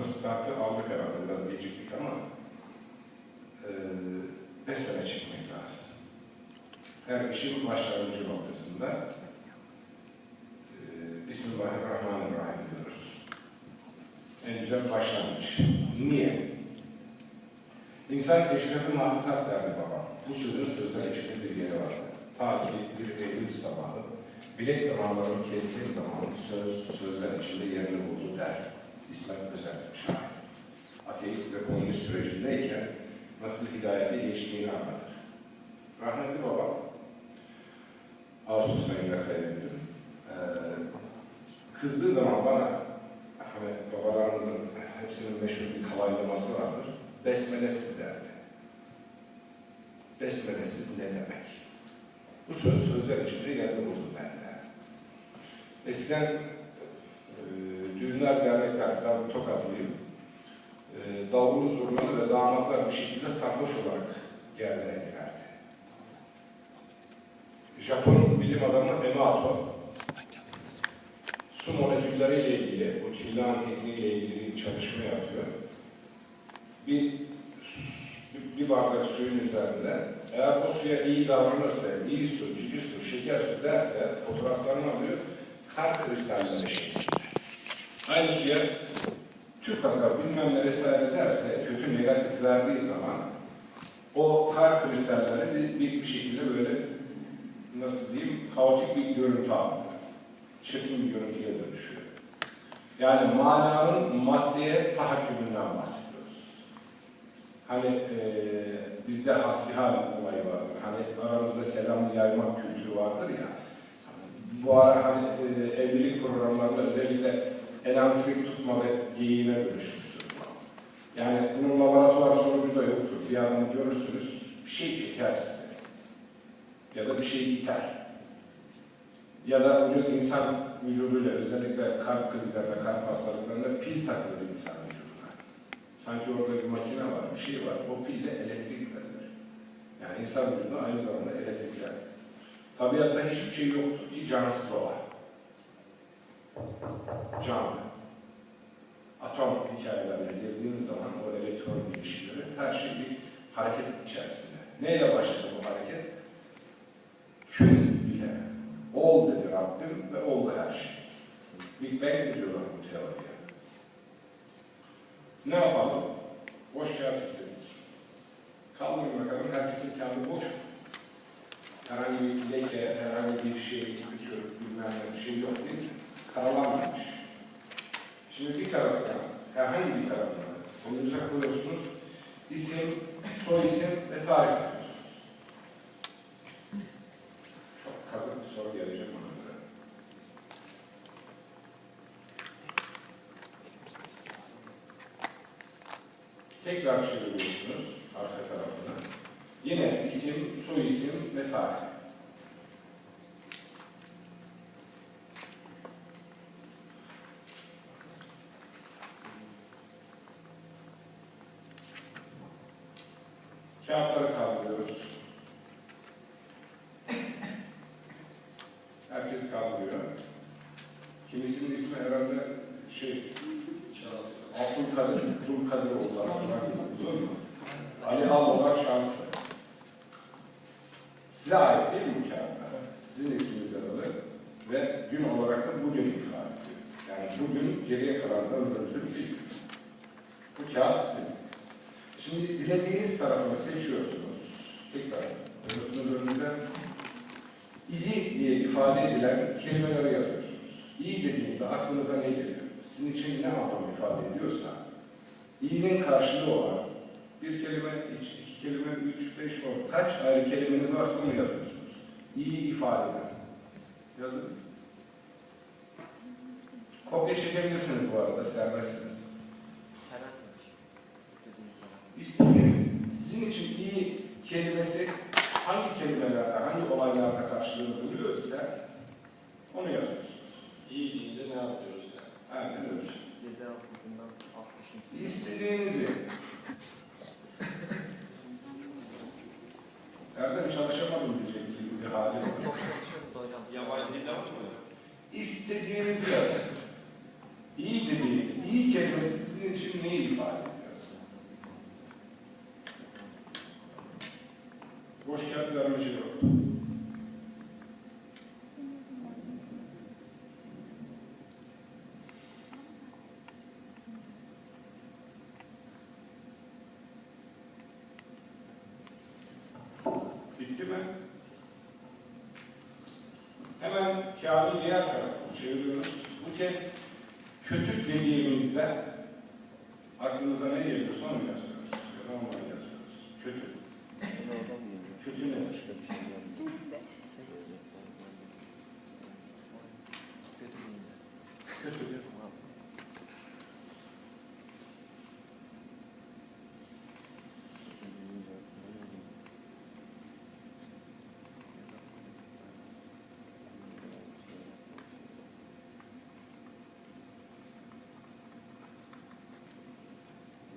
anda startı aldık herhalde biraz geciktik ama e, besmele çekmek lazım. Her işin başlangıcı noktasında e, Bismillahirrahmanirrahim diyoruz. En güzel başlangıç. Niye? İnsan eşrefi mahlukat derdi babam. Bu sözün sözler içinde bir yeri var. Ta ki bir Eylül sabahı bilek damarlarını kestiğim zaman söz sözler içinde yerini buldu der. İsmet Özel şair. Ateist ve komünist sürecindeyken nasıl hidayete geçtiğini anlatır. Rahmetli babam Ağustos ayında kaybettim. Ee, kızdığı zaman bana hani babalarımızın hepsinin meşhur bir kalaylaması vardır. Besmelesiz derdi. Besmelesiz ne demek? Bu söz sözler içinde yerini buldu bende. Eskiden düğünler, dernekler, ben Tokatlıyım. E, davulu zurnalı ve damatlar bir şekilde sarhoş olarak yerlere girerdi. Japon bilim adamı Emato, su molekülleriyle ilgili, bu Killian tekniğiyle ilgili bir çalışma yapıyor. Bir, bir bardak suyun üzerinde, eğer o suya iyi davranırsa, iyi su, cici su, şeker su derse, fotoğraflarını alıyor, kar kristalleri şeklinde. Aynı suya Türk kaka bilmem ne vesaire derse, kötü negatif verdiği zaman, o kar kristalleri bir, bir, bir şekilde böyle, nasıl diyeyim, kaotik bir görüntü alıyor. Çirkin bir görüntüye dönüşüyor. Yani mananın maddeye tahakkümünden bahsediyoruz. Hani e, bizde hasbihal olayı vardır. Hani aramızda selam yaymak kültürü vardır ya. Bu ara hani e, evlilik programlarında özellikle elantrik tutma ve geyiğine dönüşmüştür. bu. Yani bunun laboratuvar sonucu da yoktur. Bir adam görürsünüz, bir şey çeker size. Ya da bir şey iter. Ya da bugün insan vücuduyla özellikle kalp krizlerinde, kalp hastalıklarında pil takılır insan vücuduna. Sanki orada bir makine var, bir şey var. O pille elektrik verilir. Yani insan vücuduna aynı zamanda elektrik verilir. Tabiatta hiçbir şey yoktur ki cansız olan. Canlı. Atom hikayelerine girdiğiniz zaman o elektron ilişkileri her şey bir hareket içerisinde. Neyle başladı bu hareket? Kün bile. Ol dedi Rabbim ve oldu her şey. Big Bang diyorlar bu teoriye. Ne yapalım? Boş kağıt istedik. Kaldırın bakalım herkesin kağıdı boş. Herhangi bir leke, herhangi bir şey, kütür, bilmem ne bir şey yok değil mi? Karalanmamış. Şimdi bir tarafına, herhangi bir tarafına önünüze koyuyorsunuz. İsim, soy isim ve tarih yapıyorsunuz. Çok kazık bir soru gelecek bana göre. Tekrar çeviriyorsunuz arka tarafına. Yine isim, soy isim ve tarih. Kağıtları kaldırıyoruz. Herkes kaldırıyor. Kimisinin ismi herhalde şey, Abdülkadir, Abdülkadir falan uzun mu? Ali Almalar şanslı. Size ait değil mi kağıtlar? Sizin isminiz yazılı ve gün olarak da bugün ifade ediyor. Yani bugün geriye kalan ömrünüzün ilk. Bu kağıt sizin. Şimdi dilediğiniz tarafını seçiyorsunuz. Tekrar görüyorsunuz önünüze. İyi diye ifade edilen kelimeleri yazıyorsunuz. İyi dediğimde aklınıza ne geliyor? Sizin için ne anlam ifade ediyorsa, iyinin karşılığı olan bir kelime, iki, iki kelime, üç, beş, on, kaç ayrı kelimeniz varsa onu yazıyorsunuz. İyi ifade eden. Yazın. Kopya çekebilirsiniz bu arada, serbestsiniz. İstediğiniz, sizin için iyi kelimesi hangi kelimelerde, hangi olaylarda karşılığını buluyor ise onu yazıyorsunuz. İyi deyince ne yapıyoruz yani? Aynen öyle. Ceza hukukundan 60'ın İstediğinizi. Erdem çalışamadım diyecek gibi bir hali var. Çok çalışıyoruz hocam. Yabancı dilde var mı? İstediğinizi yazın. İyi dediğim, iyi kelimesi sizin için neyi ifade ediyor? Boş kağıt vermeci yok. Bitti mi? Hemen kağıdın diğer tarafını çeviriyoruz. Bu kez kötü dediğimizde aklınıza ne geliyorsa onu yazıyoruz. Ya da onu yazıyoruz. Kötü. Kötü nedir? Kötü deyince. Kötü.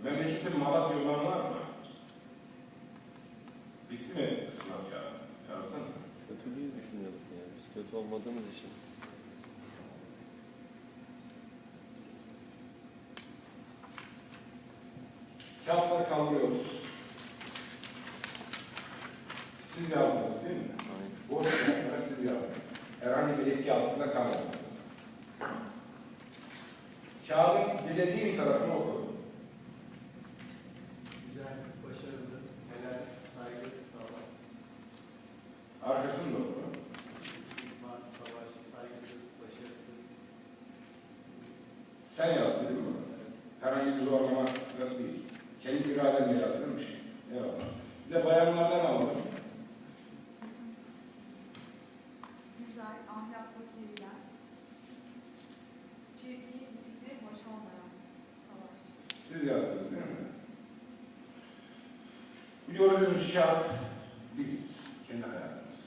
Memleketin Malatya yolları var mı? Bitti mi sınav ya? Yazdın mı? Kötülüğü düşünüyorduk ya. Biz kötü olmadığımız için. Kağıtları kaldırıyoruz. Siz yazdınız değil mi? Aynen. Boş kağıtları siz yazdınız. Herhangi bir etki altında kalmadınız. Kağıdın dilediğin tarafını oku. Güzel, başarılı, helal, saygı, sağlam, Arkasını da oku. düşman, savaş, saygısız, başarısız, Sen yazdın değil mi? Herhangi bir zorlama yok değil. Kendi iradenle yazdığın bir şey. Eyvallah. Bir de bayanlardan aldım. Güzel, ahlaklı sevilen, çirkin, fikri hoş olmayan savaş. Siz yazdınız değil mi? Bu gördüğünüz kağıt biziz. Kendi hayatımız.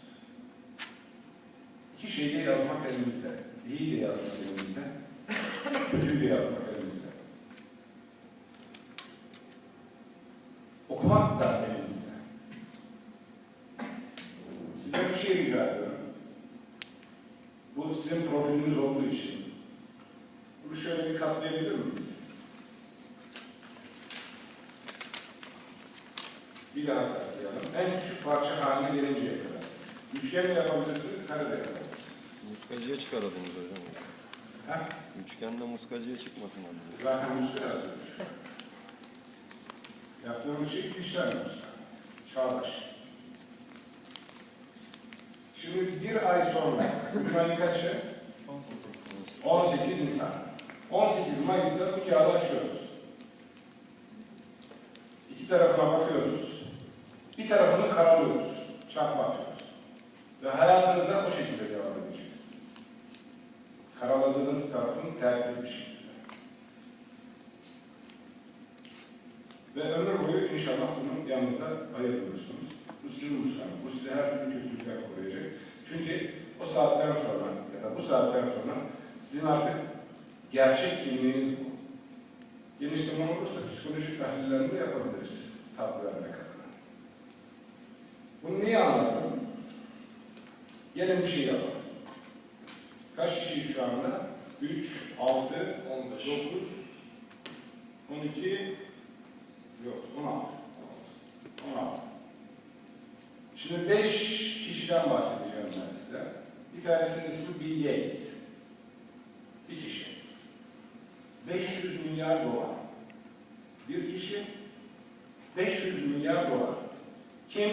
İki şeyi de yazmak elimizde. İyi de yazmak elimizde. Kötüyü de yazmak elimizde. Okumak da elimizde. Sizden bir şey rica ediyorum. Bu sizin profiliniz olduğu için. Bunu şöyle bir katlayabilir miyiz? Bir daha katlayalım. En küçük parça haline gelinceye kadar. Üçgen de yapabilirsiniz, kare de yapabilirsiniz. Muskacıya çıkaralımız hocam. Ha? Üçgende muskacıya çıkmasın anne. Zaten muska yazılmış. Yaptığımız şey işler muska. Çağdaş. Şimdi bir ay sonra, bugün ayın kaçı? 18 Nisan. 18 Mayıs'ta bu kağıdı açıyoruz. İki tarafına bakıyoruz. Bir tarafını karalıyoruz. Çarpma atıyoruz. Ve hayatınıza o şekilde devam edeceksiniz. Karaladığınız tarafın tersi bir şekilde. Ve ömür boyu inşallah bunu yanınıza ayırmıyorsunuz. Bu sizin muskanız. Bu size her türlü kötülükler koruyacak. Çünkü o saatten sonra ya da bu saatten sonra sizin artık gerçek kimliğiniz bu. Genişleme olursa psikolojik tahlillerini de yapabiliriz. Adına. Bunu niye anlattım? Gelin bir şey yapalım. Kaç kişiyiz şu anda? 3, 6, 15. 9, 12, yok 16. 16. Şimdi 5 kişiden bahsedeceğim ben size. Bir tanesinin ismi Bill Gates. Bir kişi. 500 milyar dolar. Bir kişi 500 milyar dolar. Kim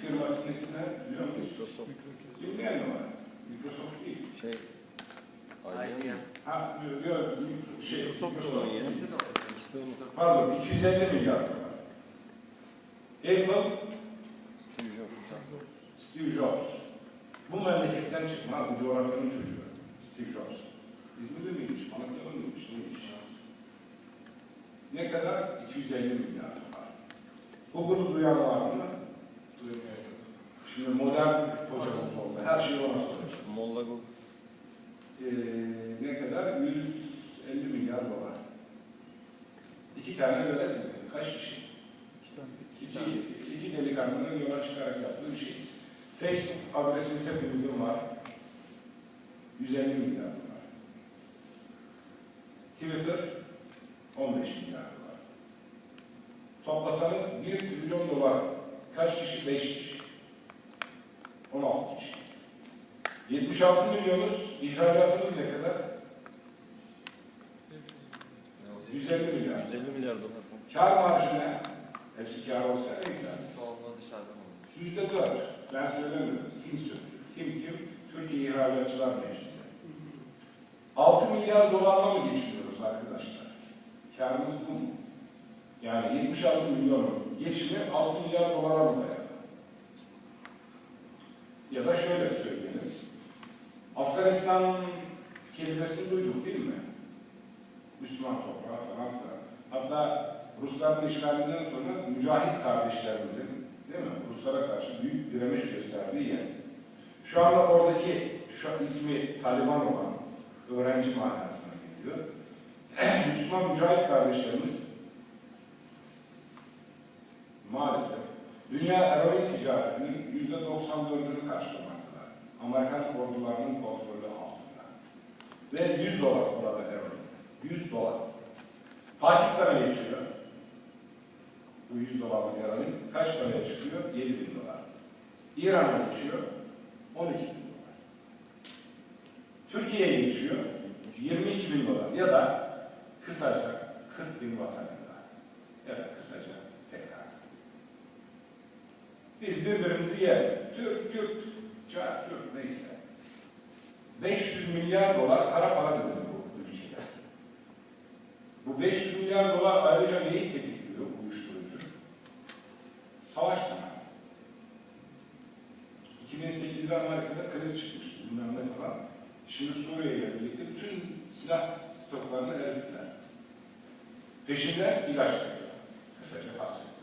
firmasının ismini biliyor musunuz? Microsoft Bilmeyen mi var? Microsoft değil. şey ya. Ha, yok, şey, Microsoft. Pardon, 250 milyar dolar. Apple, Steve Jobs. Steve Jobs. Bu memleketten çıkma, bu coğrafyanın çocuğu. Steve Jobs. İzmirli miymiş, Malatya'lı mıymış, neymiş? Ne kadar? 250 milyar dolar. Google'u duyan var mı? Şimdi modern hocamız oldu. Her şeyi ona soruyor. Molla Google. Ee, ne kadar? 150 milyar dolar. İki tane böyle? Kaç kişi? İki, iki, iki delikanlının yola çıkarak yaptığı bir şey. Facebook adresimiz hepimizin var. 150 milyar dolar. Twitter 15 milyar dolar. Toplasanız 1 trilyon dolar. Kaç kişi? 5 kişi. 16 kişiyiz. 76 milyonuz, ihracatımız ne kadar? 150 milyar. 150 milyar dolar. Kar marjı ne? Hepsi kar olsa neyse. Çoğunluğu dışarıdan olur. Yüzde dört. Ben söylemiyorum. Kim söylüyor? Kim kim? Türkiye İhracatçılar Meclisi. 6 milyar dolarla mı geçiniyoruz arkadaşlar? Karımız bu mu? Yani 76 milyonun geçimi 6 milyar dolara mı dayanıyor? Ya da şöyle söyleyelim. Afganistan kelimesini duyduk değil mi? Müslüman toprağı falan filan. Hatta Rusların işgalinden sonra mücahit kardeşlerimizin değil mi? Ruslara karşı büyük direniş gösterdiği yer. Şu anda oradaki şu ismi Taliban olan öğrenci manasına geliyor. Müslüman mücahit kardeşlerimiz maalesef dünya eroin ticaretinin 94'ünü karşılamaktalar. Amerikan ordularının kontrolü altında. Ve 100 dolar burada eroin. 100 dolar. Pakistan'a geçiyor. Bu 100 dolarlık eroin kaç paraya çıkıyor? 7 bin dolar. İran'a geçiyor. 12 bin dolar. Türkiye'ye geçiyor. 22 bin dolar. Ya da kısaca 40 bin vatandaş. Ya da kısaca. Biz birbirimizi yer. Türk, Kürt, Çar, Türk neyse. 500 milyar dolar kara para dönüyor bu ülkede. Bu 500 milyar dolar ayrıca neyi tetikliyor uyuşturucu? Savaş zamanı. 2008'de Amerika'da kriz çıkmıştı bilmem ne falan. Şimdi Suriye ile birlikte bütün silah stoklarını erittiler. Peşinden ilaç veriyor. Kısaca hasret.